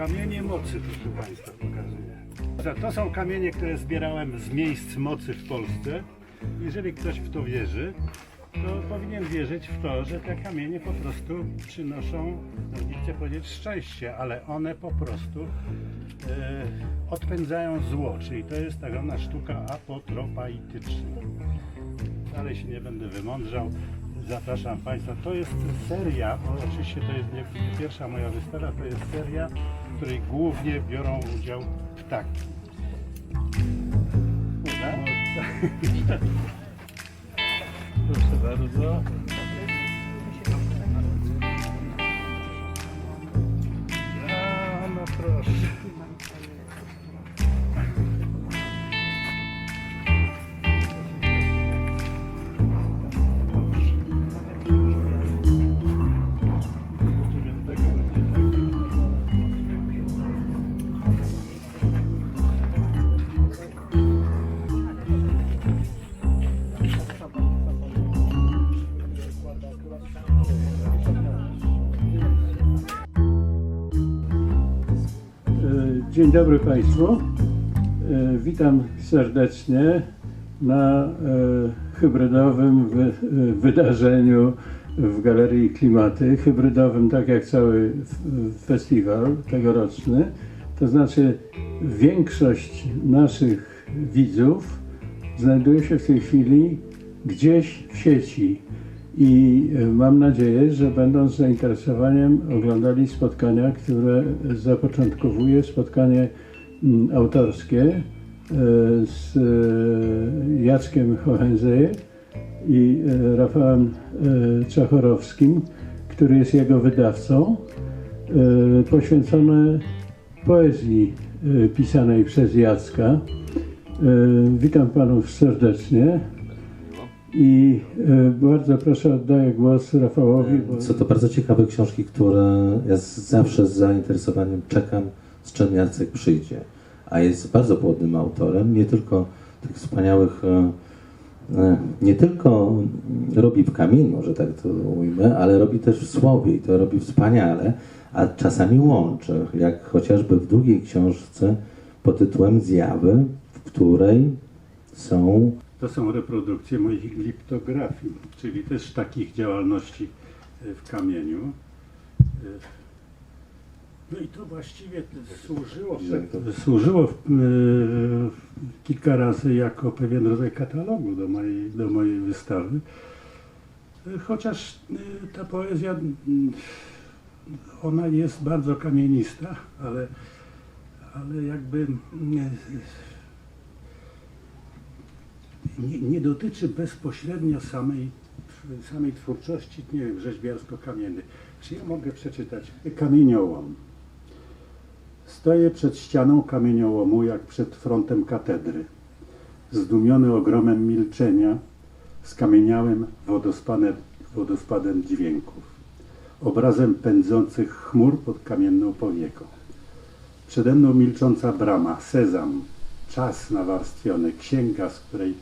Kamienie mocy, proszę Państwa, pokazuję. To- są kamienie, które zbierałem z miejsc mocy w Polsce. Jeżeli ktoś w to wierzy, to powinien wierzyć w to, że te kamienie po prostu przynoszą, no nie chcę powiedzieć szczęście, ale one po prostu e, odpędzają zło, czyli to jest tak zwana sztuka apotropaityczna. Dalej się nie będę wymądrzał. Zapraszam Państwa. To jest seria, oczywiście to jest nie pierwsza moja wystawa, to jest seria, w której głównie biorą udział ptaki. Uda? Proszę bardzo. Dzień dobry Państwu. E, Witam serdecznie na e, hybrydowym wy, e, wydarzeniu w Galerii Klimaty. Hybrydowym, tak jak cały festiwal tegoroczny. To znaczy, większość naszych widzów znajduje się w tej chwili gdzieś w sieci. I e, mam nadzieję, że będą z zainteresowaniem oglądali spotkania, które zapoczątkowuje spotkanie mm, autorskie e, z e, Jackiem Hohenzeje i Rafałem Czachorowskim, który jest jego wydawcą, poświęcone poezji pisanej przez Jacka. Witam panów serdecznie. I e, bardzo proszę, oddaję głos Rafałowi. Bo... Są to bardzo ciekawe książki, które ja zawsze z zainteresowaniem czekam, z czym Jacek przyjdzie. A jest bardzo płodnym autorem, nie tylko tych wspaniałych, e, e, nie tylko robi w kamieniu, że tak to ujmę, ale robi też w słowie i to robi wspaniale, a czasami łączy, jak chociażby w drugiej książce pod tytułem Zjawy, w której są To są reprodukcje moich liptografii, czyli też takich działalności e, w kamieniu. E, No i to właściwie służyło, służyło e, kilka razy jako pewien rodzaj katalogu do mojej, do mojej wystawy. Chociaż ta poezja, ona jest bardzo kamienista, ale, ale jakby nie, nie dotyczy bezpośrednio samej, samej twórczości, nie wiem, rzeźbiarsko-kamiennej. Czy ja mogę przeczytać? Kamieniołom. Stoję przed ścianą kamieniołomu, jak przed frontem katedry. Zdumiony ogromem milczenia, skamieniałym wodospadem, wodospadem dźwięków. Obrazem pędzących chmur pod kamienną powieką. Przede mną milcząca brama, sezam, czas nawarstwiony, księga, z której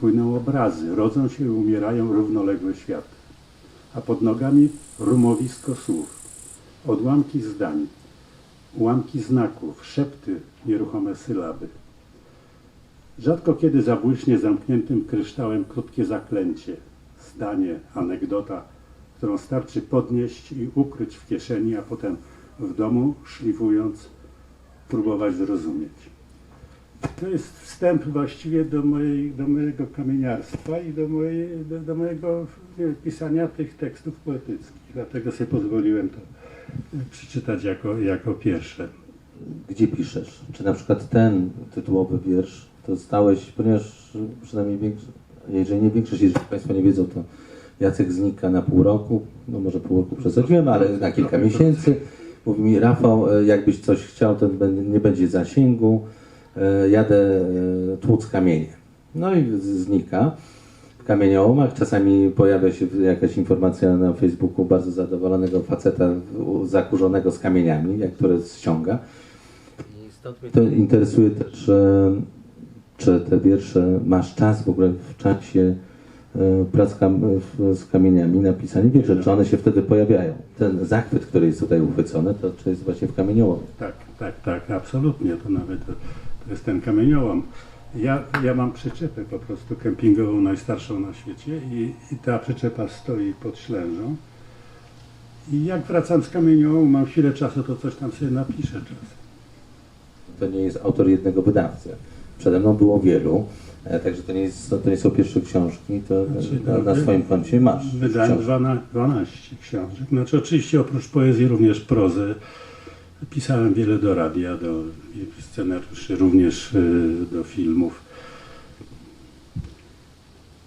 płyną obrazy, rodzą się i umierają równoległe światy. A pod nogami rumowisko słów, odłamki zdań, ułamki znaków, szepty, nieruchome sylaby. Rzadko kiedy zabłyśnie zamkniętym kryształem krótkie zaklęcie, zdanie, anegdota, którą starczy podnieść i ukryć w kieszeni, a potem w domu, szlifując, próbować zrozumieć. To jest wstęp właściwie do, mojej, do mojego kamieniarstwa i do, mojej, do, do mojego pisania tych tekstów poetyckich. Dlatego sobie pozwoliłem to e, przeczytać jako, jako pierwsze. gdzie piszesz? Czy na przykład ten tytułowy wiersz to stałeś, ponieważ przynajmniej większość, jeżeli nie większość, jeżeli Państwo nie wiedzą, to Jacek znika na pół roku, no może pół roku przesadziłem, ale na kilka miesięcy. Mówi mi Rafał, e, jakbyś coś chciał, to nie będzie zasięgu, jadę e, tłuc kamienie. No i znika w kamieniołomach. Czasami pojawia się jakaś informacja na Facebooku bardzo zadowolonego faceta zakurzonego z kamieniami, jak które ściąga. I stąd mnie to interesuje też, e, czy te wiersze masz czas w ogóle w czasie e, prac kam, z kamieniami, napisanie wiersze. Czy one się wtedy pojawiają? Ten zachwyt, który jest tutaj uchwycony, to czy jest właśnie w kamieniołomie? Tak, tak, tak, absolutnie. To nawet to, jest ten kamieniołom. Ja, ja mam przyczepę po prostu kempingową, najstarszą na świecie i, i ta przyczepa stoi pod ślężą. I jak wracam z kamieniołomu, mam chwilę czasu, to coś tam sobie napiszę czasem. To nie jest autor jednego wydawcy. Przede mną było wielu, e, także to nie, jest, to nie są pierwsze książki, to Znaczy, na, no, na swoim koncie masz Wydałem książki. 12, 12 książek. Znaczy oczywiście oprócz poezji również prozę. Pisałem wiele do radia, do scenariuszy, również y, do filmów.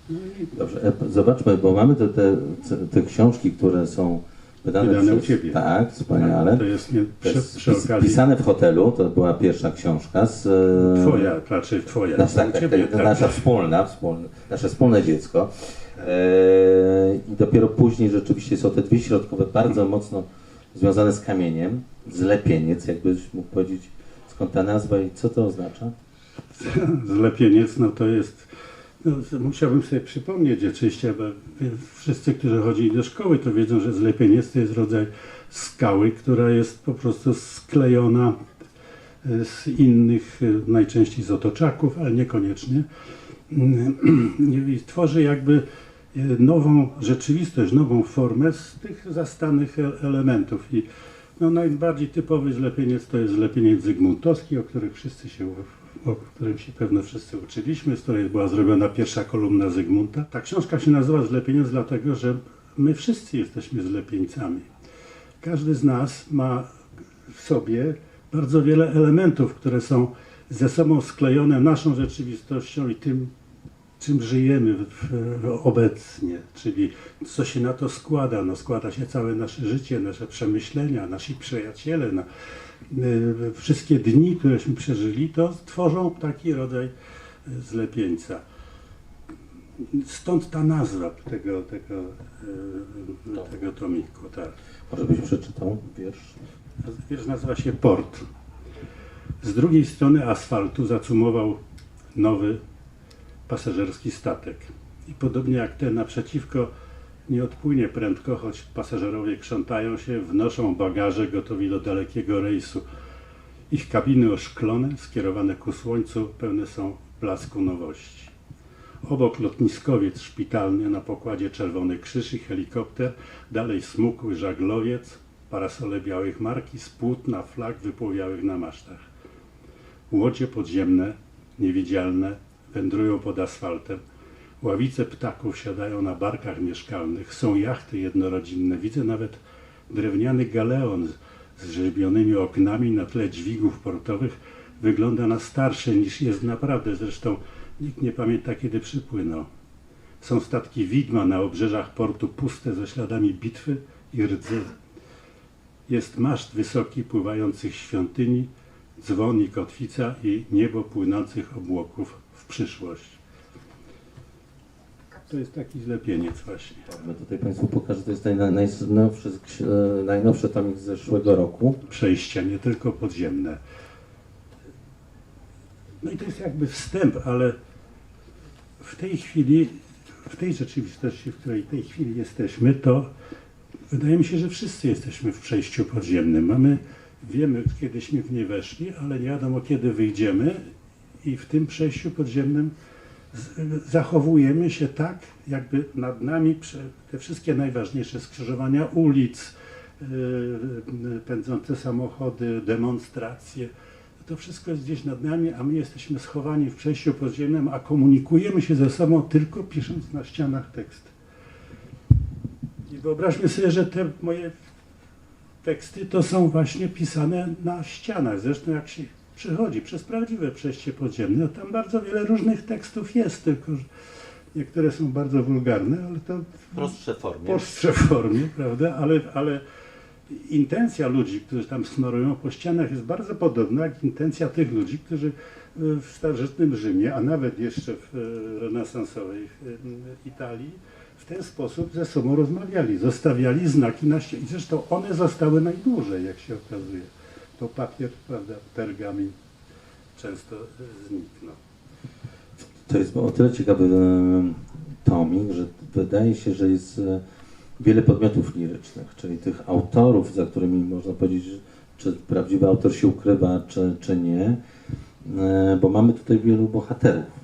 No Dobrze, e, zobaczmy, bo mamy te, te, te książki, które są wydane, Wydane u przez... Ciebie. Tak, wspaniale. To jest nie, przy, przy okazji pisane w hotelu, to była pierwsza książka z... e, twoja, raczej twoja. Nasz, tak, u ciebie, tak, nasza wspólna, wspólne, nasze wspólne dziecko. E, I dopiero później rzeczywiście są te dwie środkowe, bardzo mocno związane z kamieniem, zlepieniec, jakbyś mógł powiedzieć, skąd ta nazwa i co to oznacza? Zlepieniec, no to jest, no, musiałbym sobie przypomnieć oczywiście, bo wszyscy, którzy chodzili do szkoły, to wiedzą, że zlepieniec to jest rodzaj skały, która jest po prostu sklejona e, z innych, e, najczęściej z otoczaków, ale niekoniecznie. Mm, I tworzy jakby e, nową rzeczywistość, nową formę z tych zastanych elementów. I no, najbardziej typowy zlepieniec to jest zlepieniec zygmuntowski, o których wszyscy się, o którym się pewno wszyscy uczyliśmy, z której była zrobiona pierwsza kolumna Zygmunta. Ta książka się nazywa Zlepieniec dlatego, że my wszyscy jesteśmy zlepieńcami. Każdy z nas ma w sobie bardzo wiele elementów, które są ze sobą sklejone naszą rzeczywistością i tym, czym żyjemy w, w, obecnie, czyli co się na to składa. No, składa się całe nasze życie, nasze przemyślenia, nasi przyjaciele, na, y, wszystkie dni, któreśmy przeżyli, to tworzą taki rodzaj zlepieńca. Stąd ta nazwa tego, tego, y, tego tomiku. Tak. Może byś przeczytał wiersz? Wiersz nazywa się Port. Z drugiej strony asfaltu zacumował nowy pasażerski statek. I podobnie jak ten naprzeciwko nie odpłynie prędko, choć pasażerowie krzątają się, wnoszą bagaże gotowi do dalekiego rejsu. Ich kabiny oszklone, skierowane ku słońcu, pełne są blasku nowości. Obok lotniskowiec szpitalny na pokładzie czerwony krzyż i helikopter, dalej smukły żaglowiec, parasole białych marki z płótna flag wypłowiałych na masztach. Łodzie podziemne, niewidzialne, wędrują pod asfaltem. Ławice ptaków siadają na barkach mieszkalnych. Są jachty jednorodzinne. Widzę nawet drewniany galeon z, rzeźbionymi oknami na tle dźwigów portowych. Wygląda na starszy niż jest naprawdę. Zresztą nikt nie pamięta, kiedy przypłynął. Są statki widma na obrzeżach portu puste ze śladami bitwy i rdzy. Jest maszt wysoki pływających świątyni, dzwon i kotwica i niebo płynących obłoków w przyszłość. To jest taki zlepieniec właśnie. My tutaj Państwu pokażę, to jest naj, najnowszy, e, najnowszy tomik z zeszłego roku. Przejścia, nie tylko podziemne. No i to jest jakby wstęp, ale w tej chwili, w tej rzeczywistości, w której w tej chwili jesteśmy, to wydaje mi się, że wszyscy jesteśmy w przejściu podziemnym. Mamy, wiemy, kiedyśmy w nie weszli, ale nie wiadomo, kiedy wyjdziemy i w tym przejściu podziemnym zachowujemy się tak, jakby nad nami te wszystkie najważniejsze skrzyżowania ulic, yy, pędzące samochody, demonstracje. To wszystko jest gdzieś nad nami, a my jesteśmy schowani w przejściu podziemnym, a komunikujemy się ze sobą tylko pisząc na ścianach teksty. I wyobraźmy sobie, że te moje teksty to są właśnie pisane na ścianach. Zresztą jak się przychodzi przez prawdziwe przejście podziemne, tam bardzo wiele różnych tekstów jest, tylko niektóre są bardzo wulgarne, ale to W prostsze formie. prostsze formie, prawda? Ale, ale intencja ludzi, którzy tam smarują po ścianach jest bardzo podobna jak intencja tych ludzi, którzy w starożytnym Rzymie, a nawet jeszcze w e, renesansowej e, Italii, w ten sposób ze sobą rozmawiali, zostawiali znaki na ścianie. Zresztą one zostały najdłużej, jak się okazuje. To papier, prawda, pergamin często zniknął. To jest o tyle ciekawy e, tomik, że wydaje się, że jest e, wiele podmiotów lirycznych, czyli tych autorów, za którymi można powiedzieć, czy prawdziwy autor się ukrywa, czy, czy nie, E, bo mamy tutaj wielu bohaterów.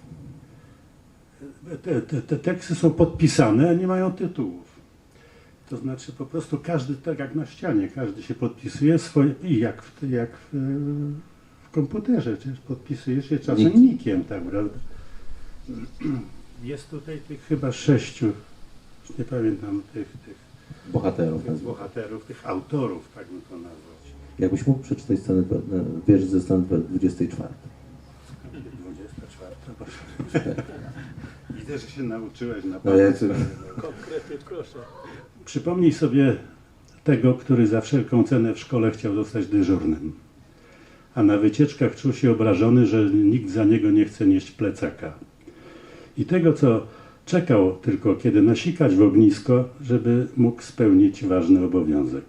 Te, te, te teksty są podpisane, a nie mają tytułów. To znaczy po prostu każdy, tak jak na ścianie, każdy się podpisuje swoje, i jak, w, jak w, w komputerze, czy podpisuje się czasem nikiem, tak prawda? Jest tutaj tych chyba sześciu, nie pamiętam, tych, tych, Bohaterów. tych bohaterów, tych autorów, tak bym to nazwać. Jakbyś mógł przeczytać scenę, e, wiersz ze strony 24. 24, proszę. Widzę, że się nauczyłeś na No ja czy- Konkretnie proszę. Przypomnij sobie tego, który za wszelką cenę w szkole chciał zostać dyżurnym, a na wycieczkach czuł się obrażony, że nikt za niego nie chce nieść plecaka. I tego, co czekał tylko, kiedy nasikać w ognisko, żeby mógł spełnić ważny obowiązek.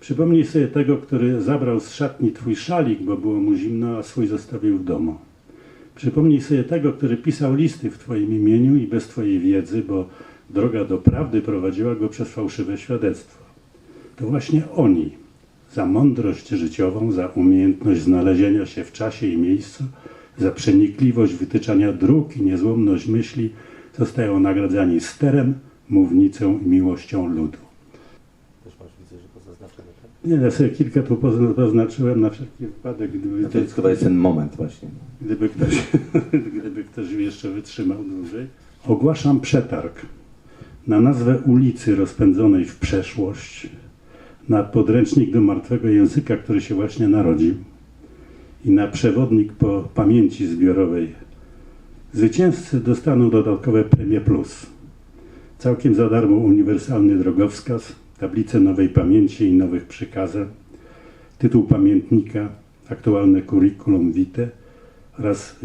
Przypomnij sobie tego, który zabrał z szatni twój szalik, bo było mu zimno, a swój zostawił w domu. Przypomnij sobie tego, który pisał listy w Twoim imieniu i bez Twojej wiedzy, bo droga do prawdy prowadziła go przez fałszywe świadectwo. To właśnie oni, za mądrość życiową, za umiejętność znalezienia się w czasie i miejscu, za przenikliwość wytyczania dróg i niezłomność myśli, zostają nagradzani sterem, mównicą i miłością ludu. Też masz widzę, że pozaznaczone, tak? Nie, ja sobie kilka tu pozna- poznaczyłem na wszelki wypadek, gdyby, No to jest chyba jest ten moment właśnie. gdyby, ktoś, gdyby ktoś jeszcze wytrzymał dłużej. Ogłaszam przetarg na nazwę ulicy rozpędzonej w przeszłość, na podręcznik do martwego języka, który się właśnie narodził i na przewodnik po pamięci zbiorowej. Zwycięzcy dostaną dodatkowe premie plus. Całkiem za darmo uniwersalny drogowskaz, tablicę nowej pamięci i nowych przykazań, tytuł pamiętnika, aktualne curriculum vitae oraz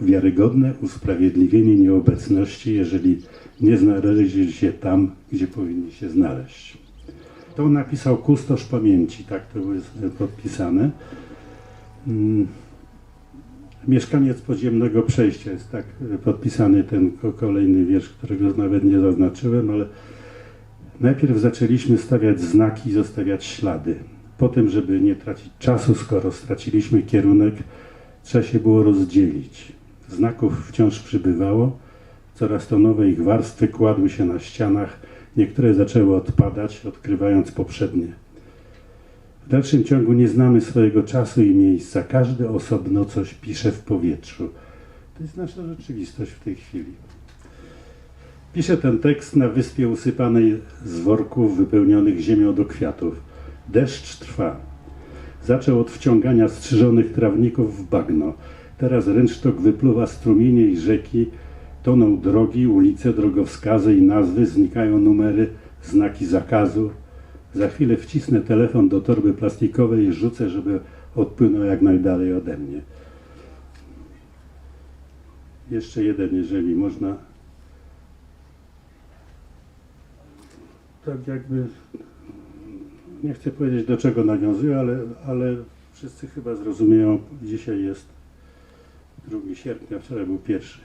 wiarygodne usprawiedliwienie nieobecności, jeżeli nie znaleźli się tam, gdzie powinni się znaleźć. To napisał kustosz pamięci, tak to jest podpisane. Mm. Mieszkaniec podziemnego przejścia jest tak podpisany ten ko- kolejny wiersz, którego nawet nie zaznaczyłem, ale najpierw zaczęliśmy stawiać znaki zostawiać ślady. Potem, żeby nie tracić czasu, skoro straciliśmy kierunek, trzeba się było rozdzielić. Znaków wciąż przybywało, coraz to nowe ich warstwy kładły się na ścianach, niektóre zaczęły odpadać, odkrywając poprzednie. W dalszym ciągu nie znamy swojego czasu i miejsca. Każdy osobno coś pisze w powietrzu. To jest nasza rzeczywistość w tej chwili. Piszę ten tekst na wyspie usypanej z worków wypełnionych ziemią do kwiatów. Deszcz trwa. Zaczął od wciągania strzyżonych trawników w bagno. Teraz rynsztok wypluwa strumienie i rzeki, toną drogi, ulice, drogowskazy i nazwy, znikają numery, znaki zakazu. Za chwilę wcisnę telefon do torby plastikowej i rzucę, żeby odpłynął jak najdalej ode mnie. Jeszcze jeden, jeżeli można. Tak jakby nie chcę powiedzieć do czego nawiązuje, ale, ale wszyscy chyba zrozumieją, dzisiaj jest 2 sierpnia, wczoraj był pierwszy.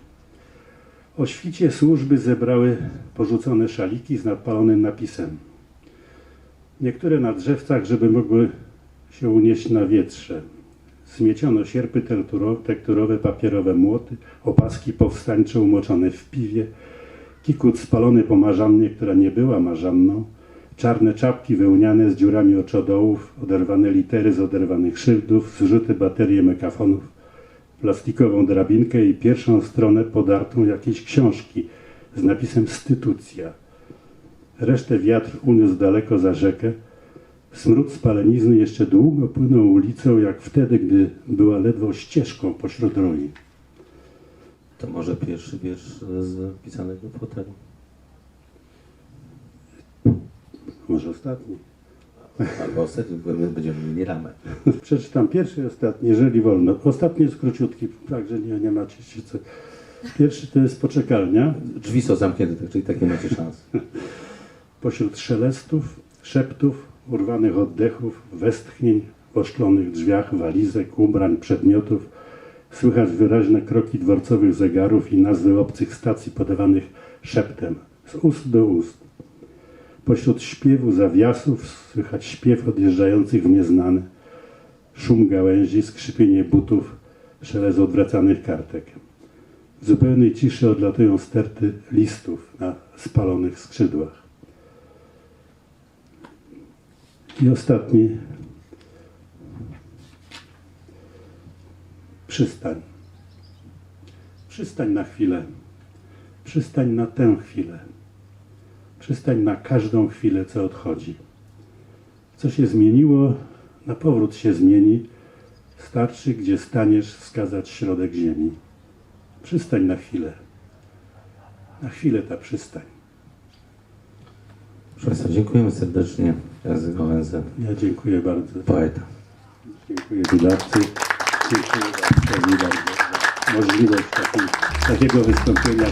O świcie służby zebrały porzucone szaliki z nadpalonym napisem. Niektóre na drzewcach, żeby mogły się unieść na wietrze. Zmieciono sierpy tekturowe, papierowe młoty, opaski powstańcze umoczone w piwie, kikut spalony po marzannie, która nie była marzanną, czarne czapki wełniane z dziurami oczodołów, oderwane litery z oderwanych szyldów, zrzuty baterie mekafonów, plastikową drabinkę i pierwszą stronę podartą jakiejś książki z napisem Stytucja. Resztę wiatr uniósł daleko za rzekę. Smród spalenizny jeszcze długo płynął ulicą, jak wtedy, gdy była ledwo ścieżką pośród roi. To może pierwszy wiersz z pisanego w hotelu. Może ostatni. Albo ostatni, bo będziemy mieli ramę. Przeczytam pierwszy i ostatni, jeżeli wolno. Ostatni jest króciutki, także nie, nie macie się co. Pierwszy to jest poczekalnia. Drzwi są zamknięte, tak, czyli takie macie szanse. Pośród szelestów, szeptów, urwanych oddechów, westchnień, w oszklonych drzwiach, walizek, ubrań, przedmiotów, Słychać wyraźne kroki dworcowych zegarów i nazwy obcych stacji podawanych szeptem, z ust do ust. Pośród śpiewu zawiasów słychać śpiew odjeżdżających w nieznane, szum gałęzi, skrzypienie butów, szelest odwracanych kartek. W zupełnej ciszy odlatują sterty listów na spalonych skrzydłach. I ostatni przystań. Przystań na chwilę. Przystań na tę chwilę. Przystań na każdą chwilę, co odchodzi. Co się zmieniło, na powrót się zmieni. Starczy, gdzie staniesz, wskazać środek ziemi. Przystań na chwilę. Na chwilę ta przystań. Państwa, dziękujemy serdecznie. Jacek Wałęsa, Ja dziękuję bardzo. poeta. Dziękuję wydawcy. Dziękuję bardzo, możliwość takiego wystąpienia